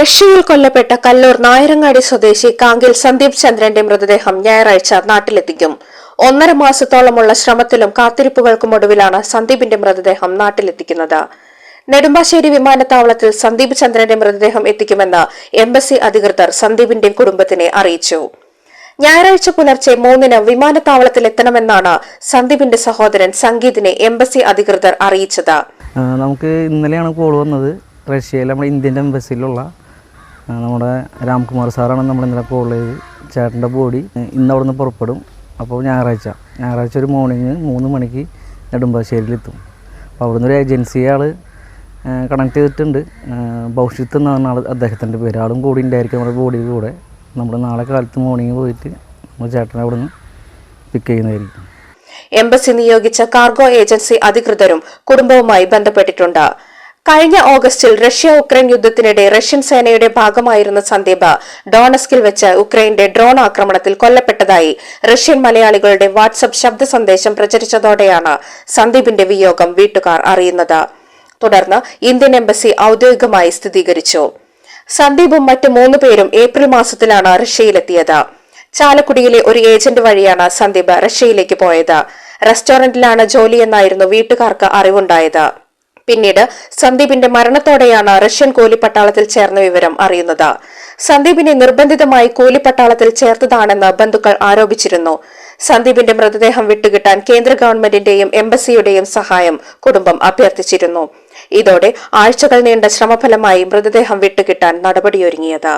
റഷ്യയിൽ കൊല്ലപ്പെട്ട കല്ലൂർ നായരങ്ങാടി സ്വദേശി കാങ്കിൽ സന്ദീപ് ചന്ദ്രന്റെ മൃതദേഹം ഞായറാഴ്ച നാട്ടിലെത്തിക്കും. ഒന്നര മാസത്തോളമുള്ള ശ്രമത്തിലും കാത്തിരിപ്പുകൾക്കും ഒടുവിലാണ് സന്ദീപിന്റെ മൃതദേഹം നാട്ടിലെത്തിക്കുന്നത്. നെടുമ്പാശ്ശേരി വിമാനത്താവളത്തിൽ സന്ദീപ് ചന്ദ്രന്റെ മൃതദേഹം എത്തിക്കുമെന്ന് എംബസി അധികൃതർ സന്ദീപിന്റെ കുടുംബത്തിനെ അറിയിച്ചു. ഞായറാഴ്ച പുലർച്ചെ മൂന്നിന് വിമാനത്താവളത്തിൽ എത്തണമെന്നാണ് സന്ദീപിന്റെ സഹോദരൻ സംഗീതിനെ എംബസി അധികൃതർ അറിയിച്ചത്. നമുക്ക് ഇന്നലെയാണ് കോൾ വന്നത്. റഷ്യയിൽ നമ്മുടെ ഇന്ത്യൻ എംബസിയിലുള്ള നമ്മുടെ രാംകുമാർ സാറാണ് നമ്മൾ ഇന്നലെ കോൾ ചെയ്ത്. ചേട്ടന്റെ ബോഡി ഇന്ന് അവിടെ നിന്ന് പുറപ്പെടും. അപ്പോൾ ഞായറാഴ്ച. ഞായറാഴ്ച ഒരു മോർണിംഗ് മൂന്ന് മണിക്ക് നെടുമ്പാശ്ശേരിയിലെത്തും. അപ്പോൾ അവിടുന്ന് ഒരു ഏജൻസി ആൾ കണക്ട് ചെയ്തിട്ടുണ്ട്. ഭവിഷ്യത്ത് എന്ന് പറഞ്ഞ ആൾ അദ്ദേഹത്തിന്റെ പേര്. ആളും കൂടി ഉണ്ടായിരിക്കും നമ്മുടെ ബോഡി കൂടെ. നമ്മൾ നാളെ കാലത്ത് മോർണിംഗ് പോയിട്ട് നമ്മൾ ചേട്ടനെ അവിടെ നിന്ന് പിക്ക് ചെയ്യുന്നതായിരിക്കും. എംബസി നിയോഗിച്ച കാർഗോ ഏജൻസി അധികൃതരും കുടുംബവുമായി ബന്ധപ്പെട്ടിട്ടുണ്ട്. കഴിഞ്ഞ ഓഗസ്റ്റിൽ റഷ്യ ഉക്രൈൻ യുദ്ധത്തിനിടെ റഷ്യൻ സേനയുടെ ഭാഗമായിരുന്ന സന്ദീപ് ഡോണസ്കിൽ വെച്ച് ഉക്രൈന്റെ ഡ്രോൺ ആക്രമണത്തിൽ കൊല്ലപ്പെട്ടതായി റഷ്യൻ മലയാളികളുടെ വാട്സപ്പ് ശബ്ദ സന്ദേശം പ്രചരിച്ചതോടെയാണ് സന്ദീപിന്റെ വിയോഗം വീട്ടുകാർ അറിയുന്നത്. തുടർന്ന് ഇന്ത്യൻ എംബസി ഔദ്യോഗികമായി സ്ഥിരീകരിച്ചു. സന്ദീപും മറ്റ് മൂന്ന് പേരും ഏപ്രിൽ മാസത്തിലാണ് റഷ്യയിലെത്തിയത്. ചാലക്കുടിയിലെ ഒരു ഏജന്റ് വഴിയാണ് സന്ദീപ് റഷ്യയിലേക്ക് പോയത്. റെസ്റ്റോറന്റിലാണ് ജോലിയെന്നായിരുന്നു വീട്ടുകാർക്ക് അറിവുണ്ടായത്. പിന്നീട് സന്ദീപിന്റെ മരണത്തോടെയാണ് റഷ്യൻ കൂലിപ്പട്ടാളത്തിൽ ചേർന്ന വിവരം അറിയുന്നത്. സന്ദീപിനെ നിർബന്ധിതമായി കൂലിപ്പട്ടാളത്തിൽ ചേർത്തതാണെന്ന് ബന്ധുക്കൾ ആരോപിച്ചിരുന്നു. സന്ദീപിന്റെ മൃതദേഹം വിട്ടുകിട്ടാൻ കേന്ദ്ര ഗവൺമെന്റിന്റെയും എംബസിയുടെയും സഹായം കുടുംബം അഭ്യർത്ഥിച്ചിരുന്നു. ഇതോടെ ആഴ്ചകൾ നീണ്ട ശ്രമഫലമായി മൃതദേഹം വിട്ടുകിട്ടാൻ നടപടിയൊരുങ്ങിയത്.